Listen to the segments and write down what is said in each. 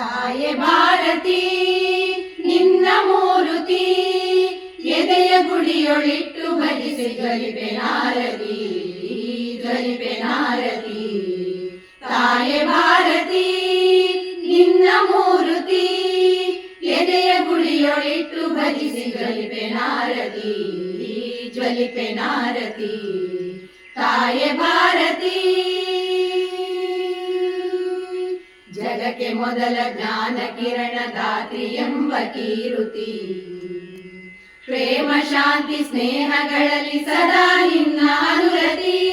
ತಾಯೆ ಭಾರತಿ, ನಿನ್ನ ಮೂರುತಿ, ಎದೆಯ ಗುಡಿಯೊಳಿಟ್ಟು ಭಜಿಸಿ ಗರಿಬೆ ನಾರದಿ ಗರಿಬೆ ನಾರದಿ ತಾಯೆ ಭಾರತಿ, ನಿನ್ನ ಮೂರುತಿ, ಎದೆಯ ಗುಡಿಯೊಳಿಟ್ಟು ಭಜಿಸಿ ಗರಿಬೆ ನಾರದಿ ಜ್ವಲಿಪೆ ನಾರದಿ ತಾಯೆ ಭಾರತಿ ಜಗಕ್ಕೆ ಮೊದಲ ಜ್ಞಾನ ಕಿರಣ ದಾತ್ರಿ ಎಂಬ ಕೀರುತಿ. ಪ್ರೇಮ, ಶಾಂತಿ, ಸ್ನೇಹಗಳಲ್ಲಿ ಸದಾ ನಿನ್ನ ಅನುರತಿ.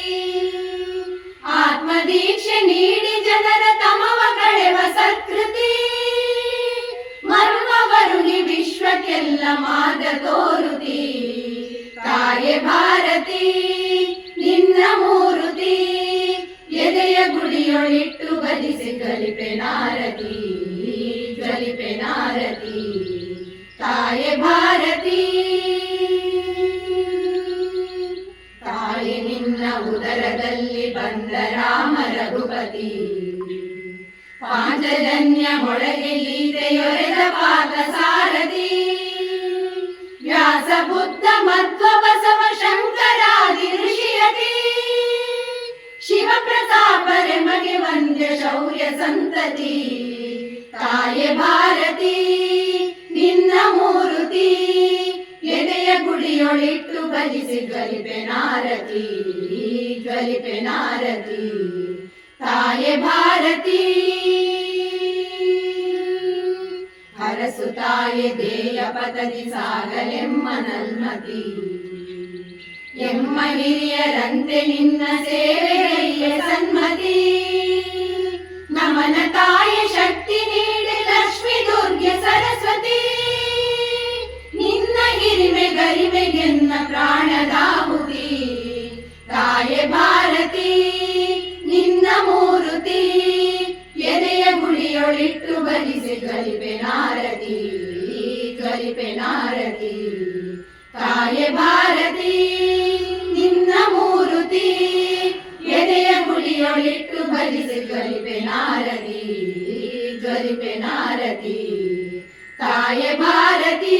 ಆತ್ಮದೀಕ್ಷೆ ನೀಡಿ ಜನರ ತಮವ ಕಳೆವ ಸತ್ಕೃತಿ. ಮರ್ಮವರುಗಿ ವಿಶ್ವಕ್ಕೆಲ್ಲ ಮಾರ್ಗ ತೋರುತಿ. ತಾಯೆ ಭಾರತಿ, ನಿನ್ನ ಮೂರುತಿ. ಗುಡಿಯೊಳಿಟ್ಟು ಬದಿಸಿ ಜ್ವಲಿಪೆ ನಾರತಿ ಕಲಿಪೆ ನಾರತಿ, ತಾಯೆ ಭಾರತಿ. ತಾಯಿ ನಿನ್ನ ಉದರದಲ್ಲಿ ಬಂದ ರಾಮ ರಘುಪತಿ. ಪಾಂಚಜನ್ಯ ಮೊಳಗೆ ಗೀತೆಯೊರೆದ ಪಾದ ಸಾರಥಿ. ವ್ಯಾಸ ಬುದ್ಧ ಮಧ್ವ ಬಸವ ಶಂಕರಾದಿ ಮಗೆ ಶೌರ್ಯ ಸಂತತಿ ತಾಯೆ ಭಾರತಿ, ನಿನ್ನ ಮೂರುತಿ. ಎದೆಯ ಗುಡಿಯೊಳಿಟ್ಟು ಬಲಿಸಿ ಗಲಿಪೆ ನಾರತಿ ಗಲಿಪೆ ನಾರತಿ. ತಾಯೆ ಭಾರತಿ, ಹರಸು ತಾಯೆ ದೇಯ ಪತದಿ ಸಾಗಲೆಮ್ಮ ನಲ್ಮತಿ. ಎಮ್ಮ ಹಿರಿಯರಂತೆ ನಿನ್ನ ಸೇವೆಗೈಯ ತಾಯ ಶಕ್ತಿ ನೀಡಿ ಲಕ್ಷ್ಮಿ ದುರ್ಗೆ ಸರಸ್ವತಿ. ನಿನ್ನ ಹಿರಿಮೆ ಗರಿಮೆಗೆನ್ನ ಪ್ರಾಣದಾಹುತಿ. ತಾಯೆ ಭಾರತಿ, ನಿನ್ನ ಮೂರುತಿ. ಎದೆಯ ಗುಡಿಯೊಳಿಟ್ಟು ಬಲಿಸಿ ಕಲಿಪೆ ನಾರತಿ ಕಲಿಪೆ ನಾರತಿ. ತಾಯೆ ಭಾರತಿ, ನಿನ್ನ ಮೂರುತಿ. ಎದೆಯ ಗುಡಿಯೊಳಿಟ್ಟು ಭಜಿಸಿ ಕಲಿಪೆ ನಾರದಿ ಜ್ವಲಿಪೆ ನಾರದಿ ತಾಯೆ ಭಾರತಿ